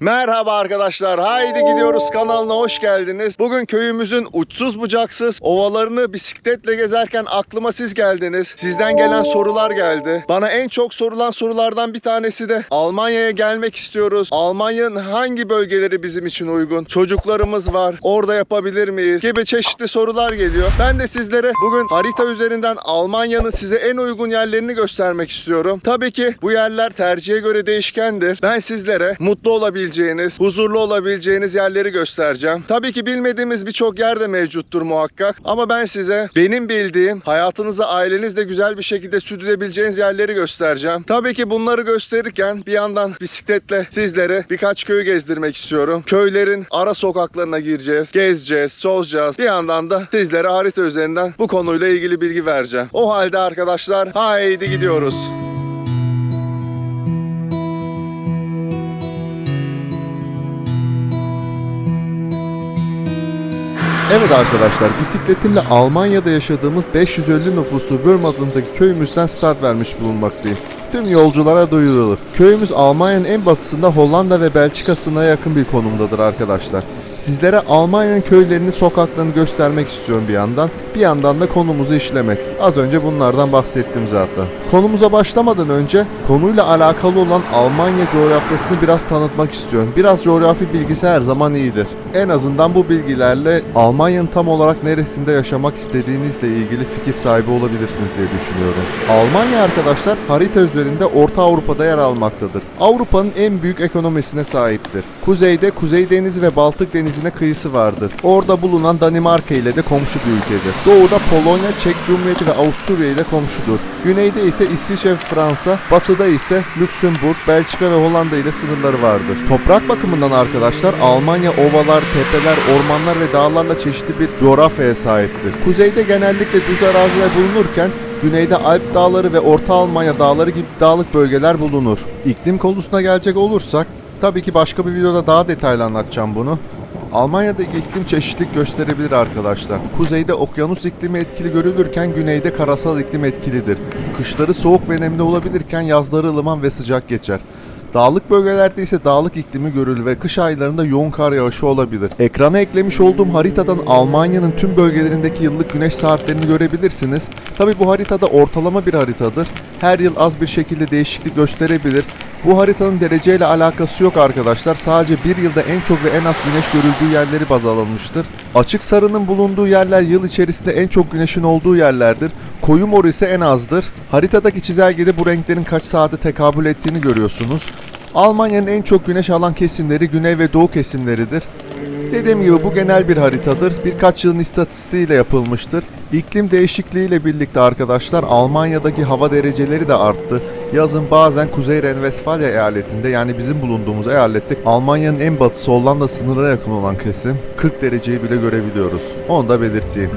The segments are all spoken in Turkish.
Merhaba arkadaşlar. Haydi gidiyoruz kanalına hoş geldiniz. Bugün köyümüzün uçsuz bucaksız ovalarını bisikletle gezerken aklıma siz geldiniz. Sizden gelen sorular geldi. Bana en çok sorulan sorulardan bir tanesi de Almanya'ya gelmek istiyoruz. Almanya'nın hangi bölgeleri bizim için uygun? Çocuklarımız var. Orada yapabilir miyiz? Gibi çeşitli sorular geliyor. Ben de sizlere bugün harita üzerinden Almanya'nın size en uygun yerlerini göstermek istiyorum. Tabii ki bu yerler tercihe göre değişkendir. Ben sizlere mutlu olabileceğiniz, huzurlu olabileceğiniz yerleri göstereceğim. Tabii ki bilmediğimiz birçok yer de mevcuttur muhakkak. Ama ben size benim bildiğim, hayatınızı ailenizle güzel bir şekilde sürdürebileceğiniz yerleri göstereceğim. Tabii ki bunları gösterirken bir yandan bisikletle sizlere birkaç köyü gezdirmek istiyorum. Köylerin ara sokaklarına gireceğiz, gezeceğiz, tozacağız. Bir yandan da sizlere harita üzerinden bu konuyla ilgili bilgi vereceğim. O halde arkadaşlar haydi gidiyoruz. Evet arkadaşlar bisikletimle Almanya'da yaşadığımız 550 nüfuslu Würm adındaki köyümüzden start vermiş bulunmaktayım. Tüm yolculara duyurulur. Köyümüz Almanya'nın en batısında Hollanda ve Belçika sınırına yakın bir konumdadır arkadaşlar. Sizlere Almanya'nın köylerini, sokaklarını göstermek istiyorum bir yandan. Bir yandan da konumuzu işlemek. Az önce bunlardan bahsettim zaten. Konumuza başlamadan önce konuyla alakalı olan Almanya coğrafyasını biraz tanıtmak istiyorum. Biraz coğrafi bilgisi her zaman iyidir. En azından bu bilgilerle Almanya'nın tam olarak neresinde yaşamak istediğinizle ilgili fikir sahibi olabilirsiniz diye düşünüyorum. Almanya arkadaşlar harita üzerinde Orta Avrupa'da yer almaktadır. Avrupa'nın en büyük ekonomisine sahiptir. Kuzeyde Kuzey Denizi ve Baltık Denizi'ne kıyısı vardır. Orada bulunan Danimarka ile de komşu bir ülkedir. Doğuda Polonya, Çek Cumhuriyeti ve Avusturya ile komşudur. Güneyde ise İsviçre ve Fransa, batıda ise Lüksemburg, Belçika ve Hollanda ile sınırları vardır. Toprak bakımından arkadaşlar Almanya ovalar, tepeler, ormanlar ve dağlarla çeşitli bir coğrafyaya sahiptir. Kuzeyde genellikle düz araziler bulunurken Güneyde Alp dağları ve Orta Almanya dağları gibi dağlık bölgeler bulunur. İklim konusuna gelecek olursak, tabii ki başka bir videoda daha detaylı anlatacağım bunu. Almanya'daki iklim çeşitlilik gösterebilir arkadaşlar. Kuzeyde okyanus iklimi etkili görülürken güneyde karasal iklim etkilidir. Kışları soğuk ve nemli olabilirken yazları ılıman ve sıcak geçer. Dağlık bölgelerde ise dağlık iklimi görülür ve kış aylarında yoğun kar yağışı olabilir. Ekrana eklemiş olduğum haritadan Almanya'nın tüm bölgelerindeki yıllık güneş saatlerini görebilirsiniz. Tabi bu haritada ortalama bir haritadır. Her yıl az bir şekilde değişiklik gösterebilir. Bu haritanın dereceyle alakası yok arkadaşlar. Sadece bir yılda en çok ve en az güneş görüldüğü yerleri baz alınmıştır. Açık sarının bulunduğu yerler yıl içerisinde en çok güneşin olduğu yerlerdir. Koyu mor ise en azdır. Haritadaki çizelgede bu renklerin kaç saate tekabül ettiğini görüyorsunuz. Almanya'nın en çok güneş alan kesimleri güney ve doğu kesimleridir. Dediğim gibi bu genel bir haritadır. Birkaç yılın istatistiğiyle yapılmıştır. İklim değişikliğiyle birlikte arkadaşlar Almanya'daki hava dereceleri de arttı. Yazın bazen Kuzey Ren-Vesfalya eyaletinde yani bizim bulunduğumuz eyalette Almanya'nın en batısı Hollanda sınırına yakın olan kesim 40 dereceyi bile görebiliyoruz. Onu da belirteyim.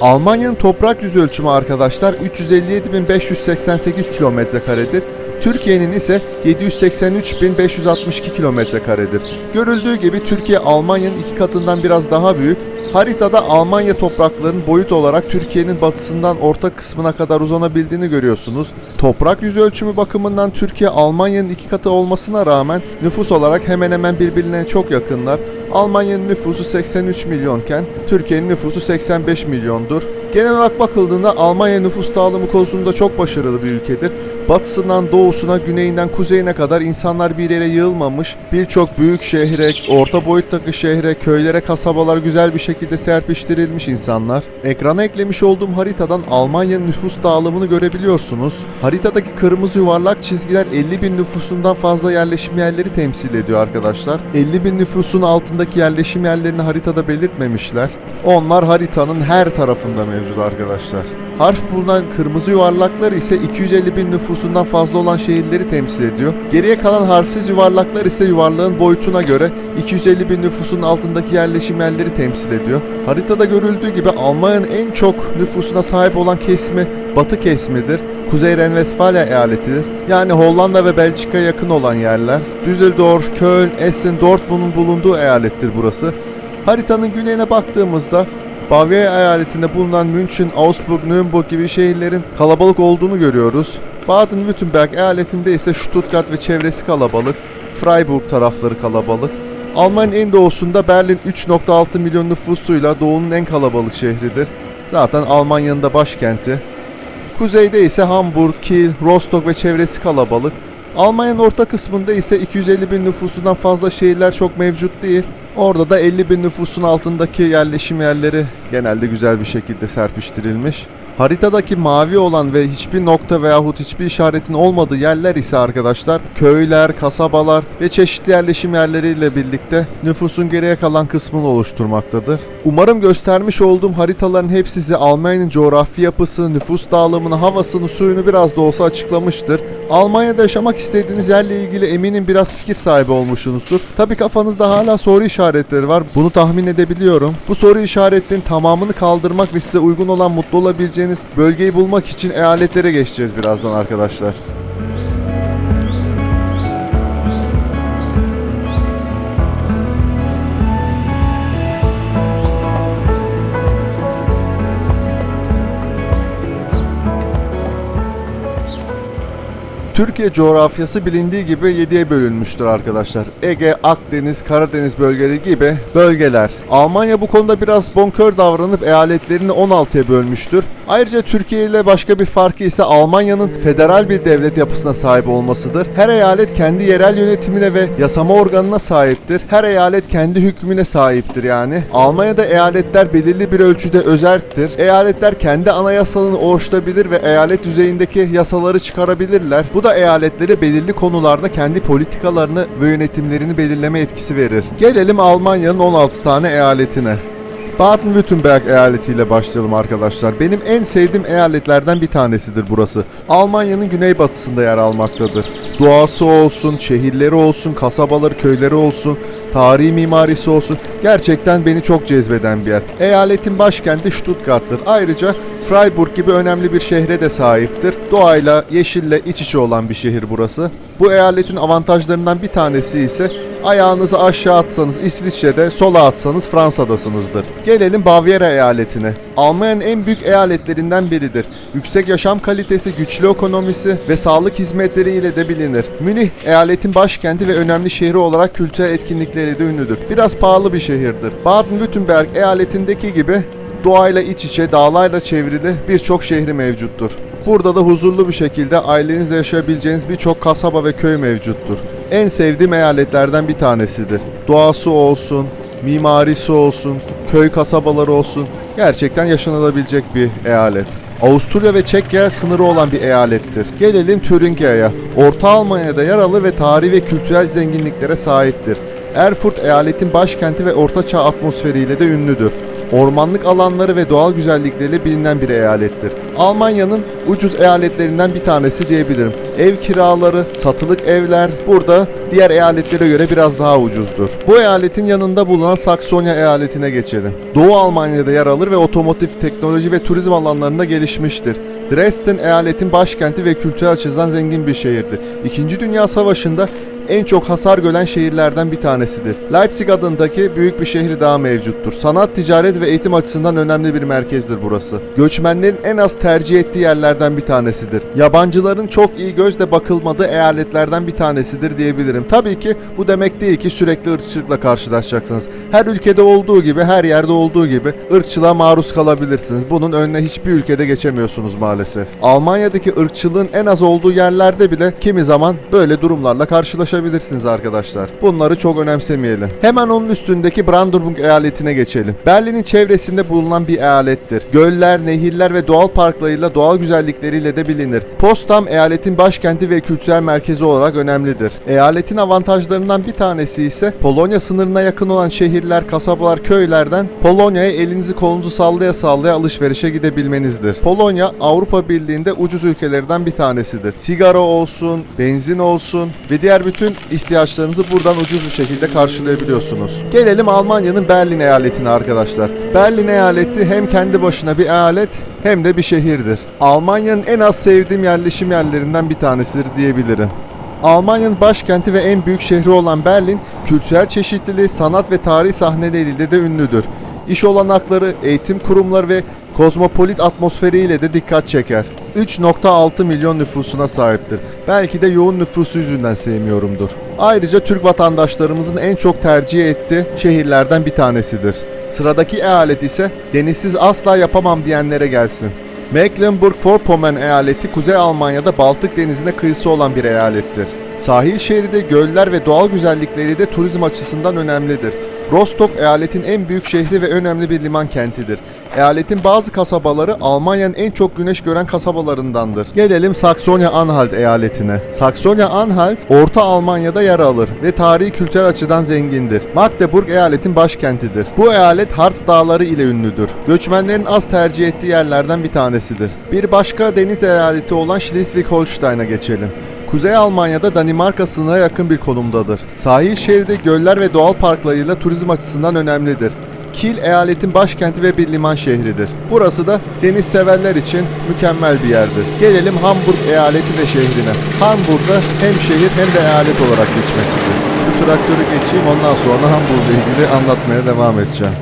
Almanya'nın toprak yüz ölçümü arkadaşlar 357.588 kilometre karedir. Türkiye'nin ise 783.562 kilometre karedir. Görüldüğü gibi Türkiye Almanya'nın iki katından biraz daha büyük. Haritada Almanya topraklarının boyut olarak Türkiye'nin batısından orta kısmına kadar uzanabildiğini görüyorsunuz. Toprak yüz ölçümü bakımından Türkiye Almanya'nın iki katı olmasına rağmen nüfus olarak hemen hemen birbirine çok yakınlar. Almanya'nın nüfusu 83 milyonken Türkiye'nin nüfusu 85 milyondur. Genel olarak bakıldığında Almanya nüfus dağılımı konusunda çok başarılı bir ülkedir. Batısından doğusuna, güneyinden kuzeyine kadar insanlar bir yere yığılmamış, birçok büyük şehre, orta boyuttaki şehre, köylere, kasabalar güzel bir şekilde serpiştirilmiş insanlar. Ekrana eklemiş olduğum haritadan Almanya'nın nüfus dağılımını görebiliyorsunuz. Haritadaki kırmızı yuvarlak çizgiler 50 bin nüfusundan fazla yerleşim yerleri temsil ediyor arkadaşlar. 50 bin nüfusun altındaki yerleşim yerlerini haritada belirtmemişler. Onlar haritanın her tarafında mevcut. Mevcut arkadaşlar. Harf bulunan kırmızı yuvarlaklar ise 250 bin nüfusundan fazla olan şehirleri temsil ediyor. Geriye kalan harfsiz yuvarlaklar ise yuvarlağın boyutuna göre 250 bin nüfusun altındaki yerleşim yerleri temsil ediyor. Haritada görüldüğü gibi Almanya'nın en çok nüfusuna sahip olan kesimi Batı kesimidir. Kuzey Ren-Vesfalya eyaletidir. Yani Hollanda ve Belçika'ya yakın olan yerler. Düsseldorf, Köln, Essen, Dortmund'un bulunduğu eyalettir burası. Haritanın güneyine baktığımızda Bavyera eyaletinde bulunan München, Augsburg, Nürnberg gibi şehirlerin kalabalık olduğunu görüyoruz. Baden-Württemberg eyaletinde ise Stuttgart ve çevresi kalabalık, Freiburg tarafları kalabalık. Almanya'nın en doğusunda Berlin 3.6 milyon nüfusuyla doğunun en kalabalık şehridir. Zaten Almanya'nın da başkenti. Kuzeyde ise Hamburg, Kiel, Rostock ve çevresi kalabalık. Almanya'nın orta kısmında ise 250 bin nüfusundan fazla şehirler çok mevcut değil. Orada da 50 bin nüfusun altındaki yerleşim yerleri genelde güzel bir şekilde serpiştirilmiş. Haritadaki mavi olan ve hiçbir nokta veyahut hiçbir işaretin olmadığı yerler ise arkadaşlar köyler, kasabalar ve çeşitli yerleşim yerleriyle birlikte nüfusun geriye kalan kısmını oluşturmaktadır. Umarım göstermiş olduğum haritaların hepsi size Almanya'nın coğrafi yapısı, nüfus dağılımını, havasını, suyunu biraz da olsa açıklamıştır. Almanya'da yaşamak istediğiniz yerle ilgili eminim biraz fikir sahibi olmuşsunuzdur. Tabi kafanızda hala soru işaretleri var. Bunu tahmin edebiliyorum. Bu soru işaretlerinin tamamını kaldırmak ve size uygun olan mutlu olabileceğiniz bölgeyi bulmak için eyaletlere geçeceğiz birazdan arkadaşlar. Türkiye coğrafyası bilindiği gibi 7'ye bölünmüştür arkadaşlar. Ege, Akdeniz, Karadeniz bölgeleri gibi bölgeler. Almanya bu konuda biraz bonkör davranıp eyaletlerini 16'ya bölmüştür. Ayrıca Türkiye ile başka bir farkı ise Almanya'nın federal bir devlet yapısına sahip olmasıdır. Her eyalet kendi yerel yönetimine ve yasama organına sahiptir. Her eyalet kendi hükmüne sahiptir yani. Almanya'da eyaletler belirli bir ölçüde özerktir. Eyaletler kendi anayasalını oluşturabilir ve eyalet düzeyindeki yasaları çıkarabilirler. Bu da eyaletlere belirli konularda kendi politikalarını ve yönetimlerini belirleme etkisi verir. Gelelim Almanya'nın 16 tane eyaletine. Baden-Württemberg eyaletiyle başlayalım arkadaşlar. Benim en sevdiğim eyaletlerden bir tanesidir burası. Almanya'nın güneybatısında yer almaktadır. Doğası olsun, şehirleri olsun, kasabaları, köyleri olsun, tarihi mimarisi olsun. Gerçekten beni çok cezbeden bir yer. Eyaletin başkenti Stuttgart'tır. Ayrıca Freiburg gibi önemli bir şehre de sahiptir. Doğayla, yeşille iç içe olan bir şehir burası. Bu eyaletin avantajlarından bir tanesi ise ayağınızı aşağı atsanız İsviçre'de, sola atsanız Fransa'dasınızdır. Gelelim Bavyera eyaletine. Almanya'nın en büyük eyaletlerinden biridir. Yüksek yaşam kalitesi, güçlü ekonomisi ve sağlık hizmetleri ile de bilinir. Münih eyaletin başkenti ve önemli şehri olarak kültürel etkinlikleriyle de ünlüdür. Biraz pahalı bir şehirdir. Baden-Württemberg eyaletindeki gibi doğayla iç içe, dağlarla çevrili birçok şehri mevcuttur. Burada da huzurlu bir şekilde ailenizle yaşayabileceğiniz birçok kasaba ve köy mevcuttur. En sevdiğim eyaletlerden bir tanesidir. Doğası olsun, mimarisi olsun, köy kasabaları olsun. Gerçekten yaşanılabilecek bir eyalet. Avusturya ve Çekya sınırı olan bir eyalettir. Gelelim Türingya'ya. Orta Almanya'da yer alır ve tarihi ve kültürel zenginliklere sahiptir. Erfurt eyaletin başkenti ve ortaçağ atmosferiyle de ünlüdür ormanlık alanları ve doğal güzellikleriyle bilinen bir eyalettir. Almanya'nın ucuz eyaletlerinden bir tanesi diyebilirim. Ev kiraları, satılık evler burada diğer eyaletlere göre biraz daha ucuzdur. Bu eyaletin yanında bulunan Saksonya eyaletine geçelim. Doğu Almanya'da yer alır ve otomotiv, teknoloji ve turizm alanlarında gelişmiştir. Dresden eyaletin başkenti ve kültürel açıdan zengin bir şehirdi. İkinci Dünya Savaşı'nda en çok hasar gören şehirlerden bir tanesidir. Leipzig adındaki büyük bir şehri daha mevcuttur. Sanat, ticaret ve eğitim açısından önemli bir merkezdir burası. Göçmenlerin en az tercih ettiği yerlerden bir tanesidir. Yabancıların çok iyi gözle bakılmadığı eyaletlerden bir tanesidir diyebilirim. Tabii ki bu demek değil ki sürekli ırkçılıkla karşılaşacaksınız. Her ülkede olduğu gibi, her yerde olduğu gibi ırkçılığa maruz kalabilirsiniz. Bunun önüne hiçbir ülkede geçemiyorsunuz maalesef. Almanya'daki ırkçılığın en az olduğu yerlerde bile kimi zaman böyle durumlarla karşılaşabilirsiniz ulaşabilirsiniz arkadaşlar. Bunları çok önemsemeyelim. Hemen onun üstündeki Brandenburg eyaletine geçelim. Berlin'in çevresinde bulunan bir eyalettir. Göller, nehirler ve doğal parklarıyla doğal güzellikleriyle de bilinir. Potsdam eyaletin başkenti ve kültürel merkezi olarak önemlidir. Eyaletin avantajlarından bir tanesi ise Polonya sınırına yakın olan şehirler, kasabalar, köylerden Polonya'ya elinizi kolunuzu sallaya sallaya alışverişe gidebilmenizdir. Polonya Avrupa Birliği'nde ucuz ülkelerden bir tanesidir. Sigara olsun, benzin olsun ve diğer bütün ihtiyaçlarınızı buradan ucuz bir şekilde karşılayabiliyorsunuz. Gelelim Almanya'nın Berlin eyaletine arkadaşlar. Berlin eyaleti hem kendi başına bir eyalet hem de bir şehirdir. Almanya'nın en az sevdiğim yerleşim yerlerinden bir tanesidir diyebilirim. Almanya'nın başkenti ve en büyük şehri olan Berlin, kültürel çeşitliliği, sanat ve tarih sahneleriyle de ünlüdür. İş olanakları, eğitim kurumları ve kozmopolit atmosferiyle de dikkat çeker. 3.6 milyon nüfusuna sahiptir. Belki de yoğun nüfusu yüzünden sevmiyorumdur. Ayrıca Türk vatandaşlarımızın en çok tercih ettiği şehirlerden bir tanesidir. Sıradaki eyalet ise denizsiz asla yapamam diyenlere gelsin. Mecklenburg-Vorpommern eyaleti Kuzey Almanya'da Baltık Denizi'ne kıyısı olan bir eyalettir. Sahil şeridi, göller ve doğal güzellikleri de turizm açısından önemlidir. Rostock eyaletin en büyük şehri ve önemli bir liman kentidir. Eyaletin bazı kasabaları Almanya'nın en çok güneş gören kasabalarındandır. Gelelim Saksonya-Anhalt eyaletine. Saksonya-Anhalt, Orta Almanya'da yer alır ve tarihi kültürel açıdan zengindir. Magdeburg eyaletin başkentidir. Bu eyalet Harz Dağları ile ünlüdür. Göçmenlerin az tercih ettiği yerlerden bir tanesidir. Bir başka deniz eyaleti olan Schleswig-Holstein'a geçelim. Kuzey Almanya'da Danimarka sınırına yakın bir konumdadır. Sahil şeridi göller ve doğal parklarıyla turizm açısından önemlidir. Kiel eyaletin başkenti ve bir liman şehridir. Burası da deniz severler için mükemmel bir yerdir. Gelelim Hamburg eyaleti ve şehrine. Hamburg'da hem şehir hem de eyalet olarak geçmektedir. Şu traktörü geçeyim ondan sonra Hamburg'la ilgili anlatmaya devam edeceğim.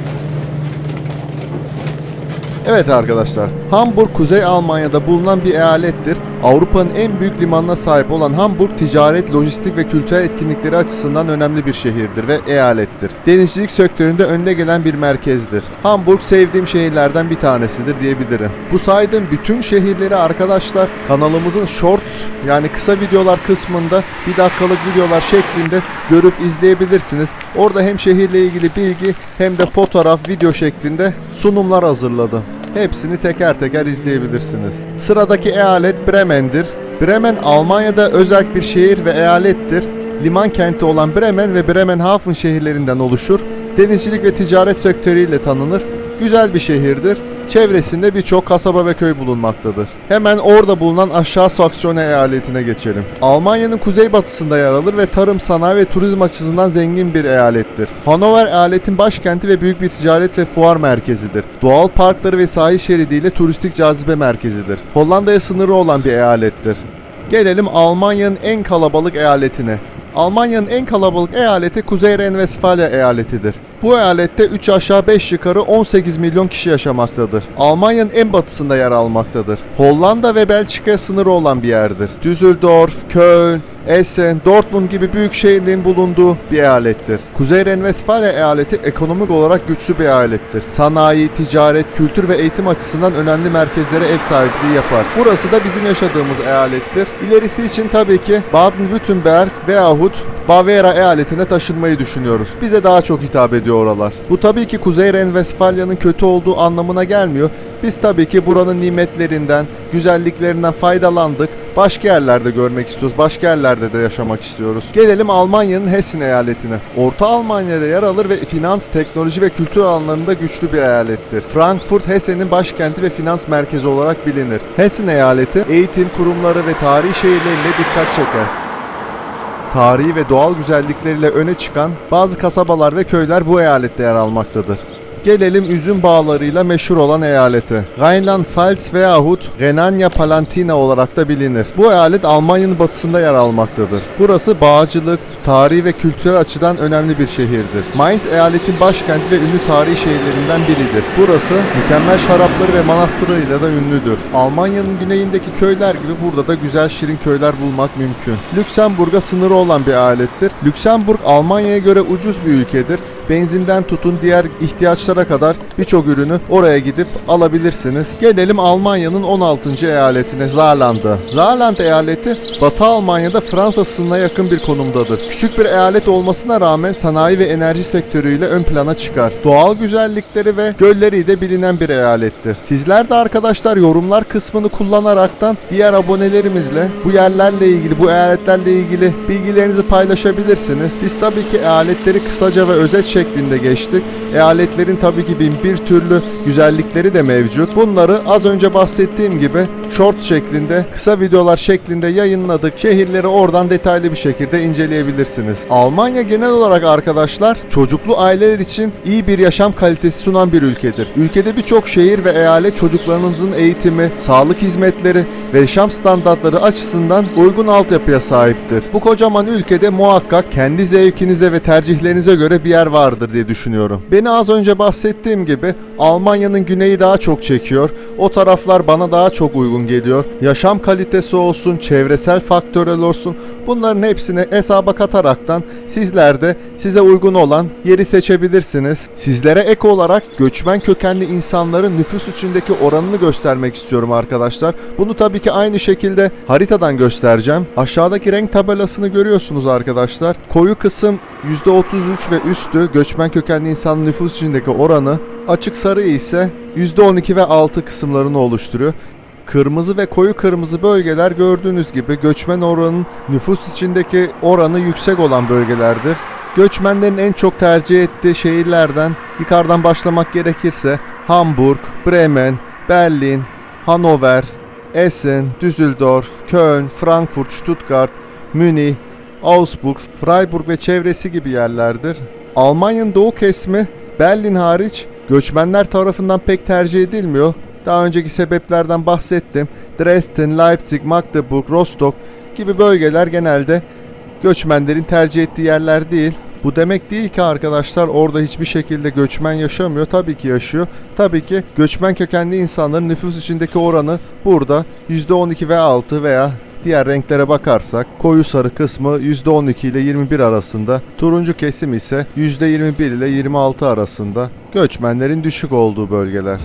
Evet arkadaşlar, Hamburg Kuzey Almanya'da bulunan bir eyalettir. Avrupa'nın en büyük limanına sahip olan Hamburg ticaret, lojistik ve kültürel etkinlikleri açısından önemli bir şehirdir ve eyalettir. Denizcilik sektöründe önde gelen bir merkezdir. Hamburg sevdiğim şehirlerden bir tanesidir diyebilirim. Bu saydığım bütün şehirleri arkadaşlar kanalımızın short yani kısa videolar kısmında bir dakikalık videolar şeklinde görüp izleyebilirsiniz. Orada hem şehirle ilgili bilgi hem de fotoğraf, video şeklinde sunumlar hazırladım. Hepsini teker teker izleyebilirsiniz. Sıradaki eyalet Bremen'dir. Bremen Almanya'da özel bir şehir ve eyalettir. Liman kenti olan Bremen ve Bremenhaven şehirlerinden oluşur. Denizcilik ve ticaret sektörüyle tanınır. Güzel bir şehirdir. Çevresinde birçok kasaba ve köy bulunmaktadır. Hemen orada bulunan Aşağı Saksona eyaletine geçelim. Almanya'nın kuzeybatısında yer alır ve tarım, sanayi ve turizm açısından zengin bir eyalettir. Hannover eyaletin başkenti ve büyük bir ticaret ve fuar merkezidir. Doğal parkları ve sahil şeridiyle turistik cazibe merkezidir. Hollanda'ya sınırı olan bir eyalettir. Gelelim Almanya'nın en kalabalık eyaletine. Almanya'nın en kalabalık eyaleti Kuzey Ren-Vesfalya eyaletidir. Bu eyalette 3 aşağı 5 yukarı 18 milyon kişi yaşamaktadır. Almanya'nın en batısında yer almaktadır. Hollanda ve Belçika'ya sınırı olan bir yerdir. Düsseldorf, Köln, Essen, Dortmund gibi büyük şehirlerin bulunduğu bir eyalettir. Kuzey Ren-Vesfalya eyaleti ekonomik olarak güçlü bir eyalettir. Sanayi, ticaret, kültür ve eğitim açısından önemli merkezlere ev sahipliği yapar. Burası da bizim yaşadığımız eyalettir. İlerisi için tabii ki Baden-Württemberg veyahut Bavyera eyaletine taşınmayı düşünüyoruz. Bize daha çok hitap ediyor oralar. Bu tabii ki Kuzey Ren-Vesfalya'nın kötü olduğu anlamına gelmiyor. Biz tabii ki buranın nimetlerinden, güzelliklerinden faydalandık. Başka yerlerde görmek istiyoruz. Başka yerlerde de yaşamak istiyoruz. Gelelim Almanya'nın Hessen eyaletine. Orta Almanya'da yer alır ve finans, teknoloji ve kültür alanlarında güçlü bir eyalettir. Frankfurt, Hessen'in başkenti ve finans merkezi olarak bilinir. Hessen eyaleti eğitim kurumları ve tarihi şehirleriyle dikkat çeker tarihi ve doğal güzellikleriyle öne çıkan bazı kasabalar ve köyler bu eyalette yer almaktadır. Gelelim üzüm bağlarıyla meşhur olan eyalete. Rheinland-Pfalz veyahut Renania-Palatina olarak da bilinir. Bu eyalet Almanya'nın batısında yer almaktadır. Burası bağcılık, tarihi ve kültürel açıdan önemli bir şehirdir. Mainz eyaletin başkenti ve ünlü tarihi şehirlerinden biridir. Burası mükemmel şarapları ve manastırıyla da ünlüdür. Almanya'nın güneyindeki köyler gibi burada da güzel şirin köyler bulmak mümkün. Lüksemburg'a sınırı olan bir eyalettir. Lüksemburg Almanya'ya göre ucuz bir ülkedir benzinden tutun diğer ihtiyaçlara kadar birçok ürünü oraya gidip alabilirsiniz. Gelelim Almanya'nın 16. eyaletine Saarland'a. Saarland eyaleti Batı Almanya'da Fransa sınırına yakın bir konumdadır. Küçük bir eyalet olmasına rağmen sanayi ve enerji sektörüyle ön plana çıkar. Doğal güzellikleri ve gölleriyle bilinen bir eyalettir. Sizler de arkadaşlar yorumlar kısmını kullanaraktan diğer abonelerimizle bu yerlerle ilgili, bu eyaletlerle ilgili bilgilerinizi paylaşabilirsiniz. Biz tabii ki eyaletleri kısaca ve özet şeklinde geçtik. Eyaletlerin tabii ki bin bir türlü güzellikleri de mevcut. Bunları az önce bahsettiğim gibi short şeklinde, kısa videolar şeklinde yayınladık. Şehirleri oradan detaylı bir şekilde inceleyebilirsiniz. Almanya genel olarak arkadaşlar çocuklu aileler için iyi bir yaşam kalitesi sunan bir ülkedir. Ülkede birçok şehir ve eyalet çocuklarınızın eğitimi, sağlık hizmetleri ve yaşam standartları açısından uygun altyapıya sahiptir. Bu kocaman ülkede muhakkak kendi zevkinize ve tercihlerinize göre bir yer vardır diye düşünüyorum. Beni az önce bahsettiğim gibi Almanya'nın güneyi daha çok çekiyor. O taraflar bana daha çok uygun geliyor. Yaşam kalitesi olsun, çevresel faktörel olsun bunların hepsini hesaba kataraktan sizler de size uygun olan yeri seçebilirsiniz. Sizlere ek olarak göçmen kökenli insanların nüfus içindeki oranını göstermek istiyorum arkadaşlar. Bunu tabii ki aynı şekilde haritadan göstereceğim. Aşağıdaki renk tabelasını görüyorsunuz arkadaşlar. Koyu kısım %33 ve üstü göçmen kökenli insanın nüfus içindeki oranı. Açık sarı ise %12 ve 6 kısımlarını oluşturuyor. Kırmızı ve koyu kırmızı bölgeler gördüğünüz gibi göçmen oranın nüfus içindeki oranı yüksek olan bölgelerdir. Göçmenlerin en çok tercih ettiği şehirlerden yukarıdan başlamak gerekirse Hamburg, Bremen, Berlin, Hannover, Essen, Düsseldorf, Köln, Frankfurt, Stuttgart, Münih, Augsburg, Freiburg ve çevresi gibi yerlerdir. Almanya'nın doğu kesimi Berlin hariç göçmenler tarafından pek tercih edilmiyor. Daha önceki sebeplerden bahsettim. Dresden, Leipzig, Magdeburg, Rostock gibi bölgeler genelde göçmenlerin tercih ettiği yerler değil. Bu demek değil ki arkadaşlar orada hiçbir şekilde göçmen yaşamıyor. Tabii ki yaşıyor. Tabii ki göçmen kökenli insanların nüfus içindeki oranı burada %12 ve 6 veya Diğer renklere bakarsak koyu sarı kısmı %12 ile 21 arasında, turuncu kesim ise %21 ile 26 arasında göçmenlerin düşük olduğu bölgeler.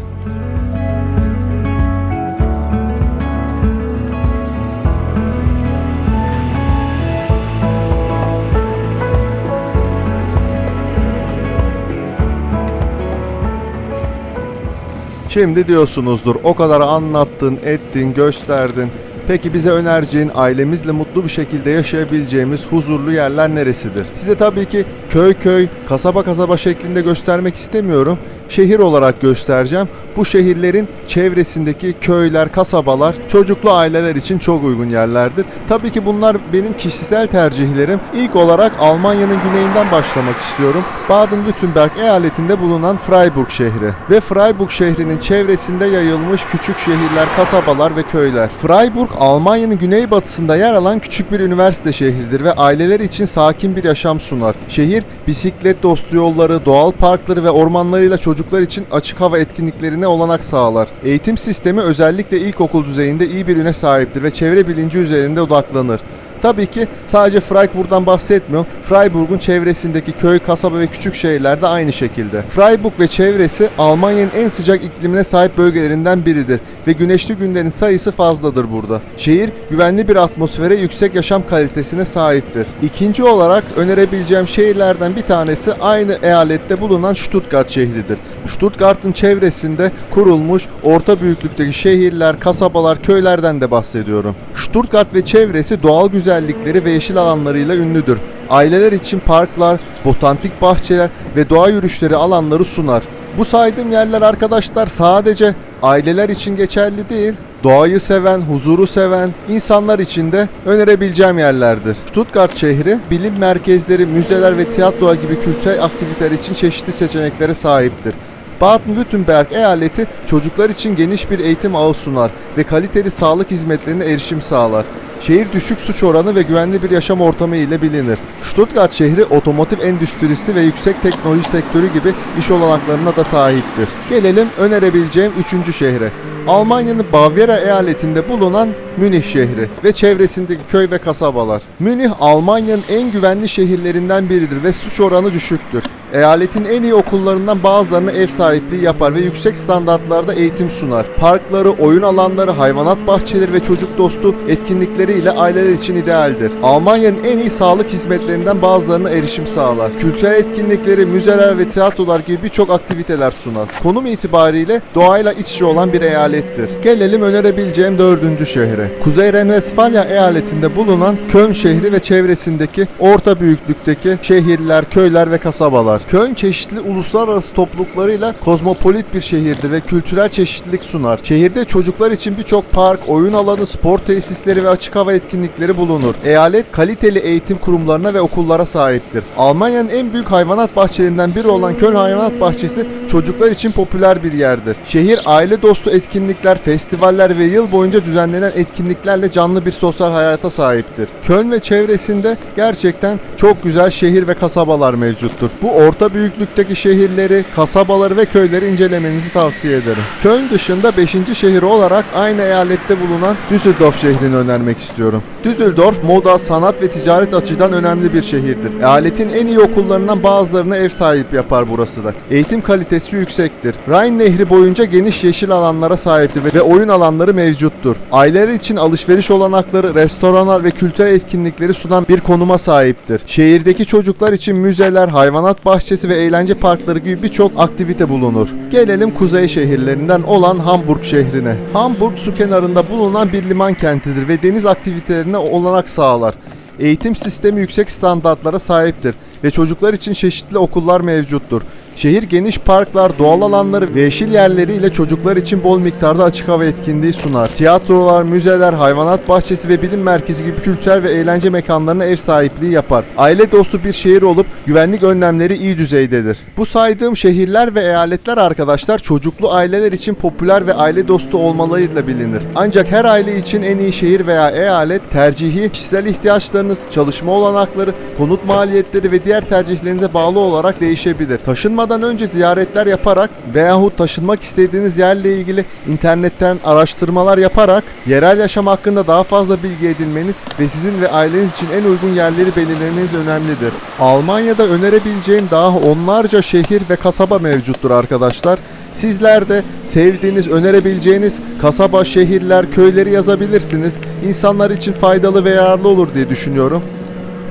Şimdi diyorsunuzdur o kadar anlattın, ettin, gösterdin. Peki bize önereceğin ailemizle mutlu bir şekilde yaşayabileceğimiz huzurlu yerler neresidir? Size tabii ki köy köy, kasaba kasaba şeklinde göstermek istemiyorum. Şehir olarak göstereceğim. Bu şehirlerin çevresindeki köyler, kasabalar çocuklu aileler için çok uygun yerlerdir. Tabii ki bunlar benim kişisel tercihlerim. İlk olarak Almanya'nın güneyinden başlamak istiyorum. Baden-Württemberg eyaletinde bulunan Freiburg şehri ve Freiburg şehrinin çevresinde yayılmış küçük şehirler, kasabalar ve köyler. Freiburg Almanya'nın güneybatısında yer alan küçük bir üniversite şehridir ve aileler için sakin bir yaşam sunar. Şehir bisiklet dostu yolları, doğal parkları ve ormanlarıyla çocuklar için açık hava etkinliklerine olanak sağlar. Eğitim sistemi özellikle ilkokul düzeyinde iyi bir üne sahiptir ve çevre bilinci üzerinde odaklanır. Tabii ki sadece Freiburg'dan bahsetmiyor. Freiburg'un çevresindeki köy, kasaba ve küçük şehirler de aynı şekilde. Freiburg ve çevresi Almanya'nın en sıcak iklimine sahip bölgelerinden biridir ve güneşli günlerin sayısı fazladır burada. Şehir güvenli bir atmosfere, yüksek yaşam kalitesine sahiptir. İkinci olarak önerebileceğim şehirlerden bir tanesi aynı eyalette bulunan Stuttgart şehridir. Stuttgart'ın çevresinde kurulmuş orta büyüklükteki şehirler, kasabalar, köylerden de bahsediyorum. Stuttgart ve çevresi doğal güzellikleri ve yeşil alanlarıyla ünlüdür. Aileler için parklar, botanik bahçeler ve doğa yürüyüşleri alanları sunar. Bu saydığım yerler arkadaşlar sadece aileler için geçerli değil, doğayı seven, huzuru seven insanlar için de önerebileceğim yerlerdir. Stuttgart şehri bilim merkezleri, müzeler ve tiyatro gibi kültürel aktiviteler için çeşitli seçeneklere sahiptir. Baden-Württemberg eyaleti çocuklar için geniş bir eğitim ağı sunar ve kaliteli sağlık hizmetlerine erişim sağlar. Şehir düşük suç oranı ve güvenli bir yaşam ortamı ile bilinir. Stuttgart şehri otomotiv endüstrisi ve yüksek teknoloji sektörü gibi iş olanaklarına da sahiptir. Gelelim önerebileceğim 3. şehre. Almanya'nın Bavyera eyaletinde bulunan Münih şehri ve çevresindeki köy ve kasabalar. Münih Almanya'nın en güvenli şehirlerinden biridir ve suç oranı düşüktür. Eyaletin en iyi okullarından bazılarına ev sahipliği yapar ve yüksek standartlarda eğitim sunar. Parkları, oyun alanları, hayvanat bahçeleri ve çocuk dostu etkinlikleriyle aileler için idealdir. Almanya'nın en iyi sağlık hizmetlerinden bazılarına erişim sağlar. Kültürel etkinlikleri, müzeler ve tiyatrolar gibi birçok aktiviteler sunar. Konum itibariyle doğayla iç içe olan bir eyalettir. Gelelim önerebileceğim dördüncü şehre. Kuzey Renvestfalya eyaletinde bulunan Köln şehri ve çevresindeki orta büyüklükteki şehirler, köyler ve kasabalar. Köln çeşitli uluslararası topluluklarıyla kozmopolit bir şehirdir ve kültürel çeşitlilik sunar. Şehirde çocuklar için birçok park, oyun alanı, spor tesisleri ve açık hava etkinlikleri bulunur. Eyalet kaliteli eğitim kurumlarına ve okullara sahiptir. Almanya'nın en büyük hayvanat bahçelerinden biri olan Köln Hayvanat Bahçesi çocuklar için popüler bir yerdir. Şehir aile dostu etkinlikler, festivaller ve yıl boyunca düzenlenen etkinliklerle canlı bir sosyal hayata sahiptir. Köln ve çevresinde gerçekten çok güzel şehir ve kasabalar mevcuttur. Bu orta büyüklükteki şehirleri, kasabaları ve köyleri incelemenizi tavsiye ederim. Köln dışında 5. şehir olarak aynı eyalette bulunan Düsseldorf şehrini önermek istiyorum. Düsseldorf moda, sanat ve ticaret açıdan önemli bir şehirdir. Eyaletin en iyi okullarından bazılarına ev sahibi yapar burası da. Eğitim kalitesi yüksektir. Rhine Nehri boyunca geniş yeşil alanlara sahiptir ve oyun alanları mevcuttur. Aileler için alışveriş olanakları, restoranlar ve kültürel etkinlikleri sunan bir konuma sahiptir. Şehirdeki çocuklar için müzeler, hayvanat bahçesi ve eğlence parkları gibi birçok aktivite bulunur. Gelelim kuzey şehirlerinden olan Hamburg şehrine. Hamburg su kenarında bulunan bir liman kentidir ve deniz aktivitelerine olanak sağlar. Eğitim sistemi yüksek standartlara sahiptir ve çocuklar için çeşitli okullar mevcuttur. Şehir geniş parklar, doğal alanları ve yeşil yerleriyle çocuklar için bol miktarda açık hava etkinliği sunar. Tiyatrolar, müzeler, hayvanat bahçesi ve bilim merkezi gibi kültürel ve eğlence mekanlarına ev sahipliği yapar. Aile dostu bir şehir olup güvenlik önlemleri iyi düzeydedir. Bu saydığım şehirler ve eyaletler arkadaşlar çocuklu aileler için popüler ve aile dostu olmalarıyla bilinir. Ancak her aile için en iyi şehir veya eyalet tercihi, kişisel ihtiyaçlarınız, çalışma olanakları, konut maliyetleri ve diğer tercihlerinize bağlı olarak değişebilir. Taşınmadan önce ziyaretler yaparak veyahut taşınmak istediğiniz yerle ilgili internetten araştırmalar yaparak yerel yaşam hakkında daha fazla bilgi edinmeniz ve sizin ve aileniz için en uygun yerleri belirlemeniz önemlidir. Almanya'da önerebileceğim daha onlarca şehir ve kasaba mevcuttur arkadaşlar. Sizler de sevdiğiniz, önerebileceğiniz kasaba, şehirler, köyleri yazabilirsiniz. İnsanlar için faydalı ve yararlı olur diye düşünüyorum.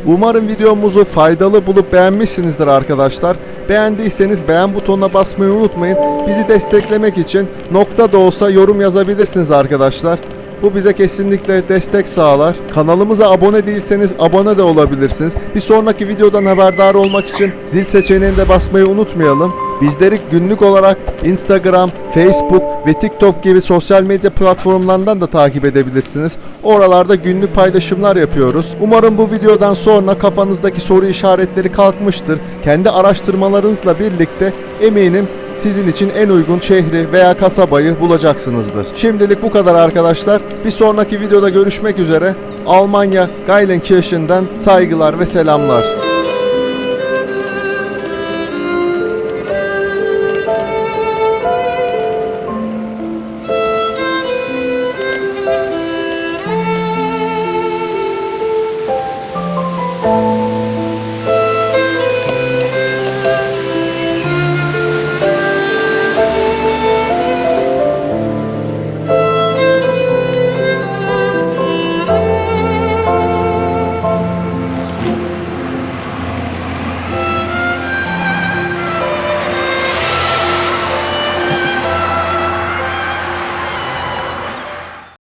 Umarım videomuzu faydalı bulup beğenmişsinizdir arkadaşlar. Beğendiyseniz beğen butonuna basmayı unutmayın. Bizi desteklemek için nokta da olsa yorum yazabilirsiniz arkadaşlar. Bu bize kesinlikle destek sağlar. Kanalımıza abone değilseniz abone de olabilirsiniz. Bir sonraki videodan haberdar olmak için zil seçeneğine de basmayı unutmayalım. Bizleri günlük olarak Instagram, Facebook ve TikTok gibi sosyal medya platformlarından da takip edebilirsiniz. Oralarda günlük paylaşımlar yapıyoruz. Umarım bu videodan sonra kafanızdaki soru işaretleri kalkmıştır. Kendi araştırmalarınızla birlikte eminim sizin için en uygun şehri veya kasabayı bulacaksınızdır. Şimdilik bu kadar arkadaşlar. Bir sonraki videoda görüşmek üzere. Almanya Geilenkirchen'den saygılar ve selamlar.